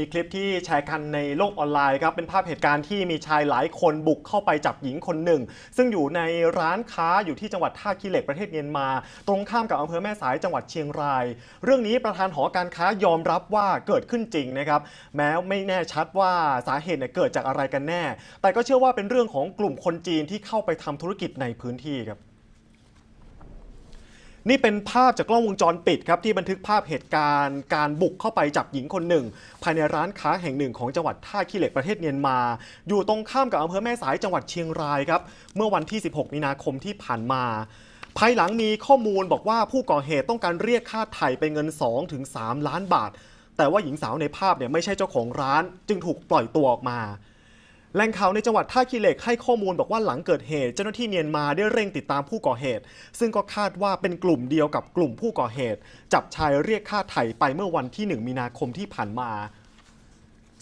มีคลิปที่แชร์กันในโลกออนไลน์ครับเป็นภาพเหตุการณ์ที่มีชายหลายคนบุกเข้าไปจับหญิงคนหนึ่ง ซึ่งอยู่ในร้านค้าอยู่ที่จังหวัดท่าขี้เหล็กประเทศเมียนมา ตรงข้ามกับอำเภอแม่สายจังหวัดเชียงราย เรื่องนี้ประธานหอการค้ายอมรับว่าเกิดขึ้นจริงนะครับแม้ไม่แน่ชัดว่าสาเหตุเนี่ยเกิดจากอะไรกันแน่ แต่ก็เชื่อว่าเป็นเรื่องของกลุ่มคนจีนที่เข้าไปทำธุรกิจในพื้นที่ครับ นี่เป็นภาพจากกล้องวงจรปิดครับ ที่บันทึกภาพเหตุการณ์ การบุกเข้าไปจับหญิงคนหนึ่ง ภายในร้านค้าแห่งหนึ่งของจังหวัดท่าขี้เหล็กประเทศเมียนมา อยู่ตรงข้ามกับอำเภอแม่สายจังหวัดเชียงรายครับ เมื่อวันที่ 16 มีนาคมที่ผ่านมา ภายหลังมีข้อมูลบอกว่าผู้ก่อเหตุต้องการเรียกค่าไถ่เป็นเงิน 2-3 ล้านบาท แต่ว่าหญิงสาวในภาพเนี่ยไม่ใช่เจ้าของร้าน จึงถูกปล่อยตัวออกมา แหล่งข่าวในจังหวัดท่าขี้เหล็กให้ข้อมูลบอกว่าหลังเกิดเหตุ เจ้าหน้าที่เมียนมาได้เร่งติดตามผู้ก่อเหตุ ซึ่งก็คาดว่าเป็นกลุ่มเดียวกับกลุ่มผู้ก่อเหตุ จับชายเรียกค่าไถ่ไปเมื่อวันที่ 1 มีนาคมที่ผ่านมา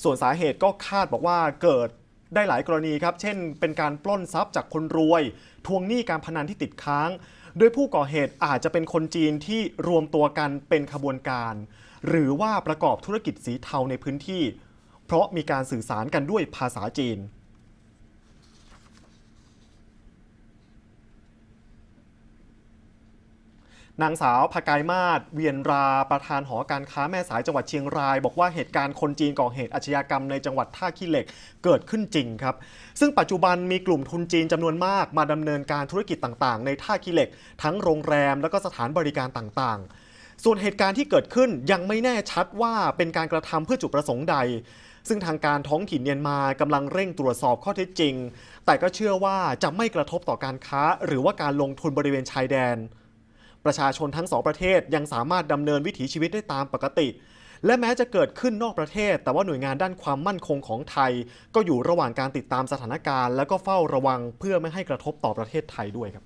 ส่วนสาเหตุก็คาดบอกว่าเกิดได้หลายกรณีครับ เช่น เป็นการปล้นทรัพย์จากคนรวย ทวงหนี้การพนันที่ติดค้าง โดยผู้ก่อเหตุอาจจะเป็นคนจีนที่รวมตัวกันเป็นขบวนการ หรือว่าประกอบธุรกิจสีเทาในพื้นที่ เพราะมีการสื่อสารกันด้วยภาษาจีน นางสาวพกายมาศเวียนราประธานหอการค้าแม่สายจังหวัดเชียงราย บอกว่าเหตุการณ์คนจีนก่อเหตุอาชญากรรมในจังหวัดท่าขี้เหล็กเกิดขึ้นจริงครับ ซึ่งปัจจุบันมีกลุ่มทุนจีนจำนวนมาก มาดำเนินการธุรกิจต่างๆ ในท่าขี้เหล็ก ทั้งโรงแรมแล้วก็สถานบริการต่างๆ ส่วนเหตุการณ์ที่เกิดขึ้นยังไม่แน่ชัดว่าเป็นการกระทำเพื่อจุดประสงค์ใด ซึ่งทางการท้องถิ่นเมียนมากำลังเร่งตรวจสอบข้อเท็จจริง แต่ก็เชื่อว่าจะไม่กระทบต่อการค้า หรือว่าการลงทุนบริเวณชายแดน ประชาชนทั้งสองประเทศยังสามารถดำเนินวิถีชีวิตได้ตามปกติและแม้จะเกิดขึ้นนอกประเทศ แต่ว่าหน่วยงานด้านความมั่นคงของไทย ก็อยู่ระหว่างการติดตามสถานการณ์ และก็เฝ้าระวังเพื่อไม่ให้กระทบต่อประเทศไทยด้วยครับ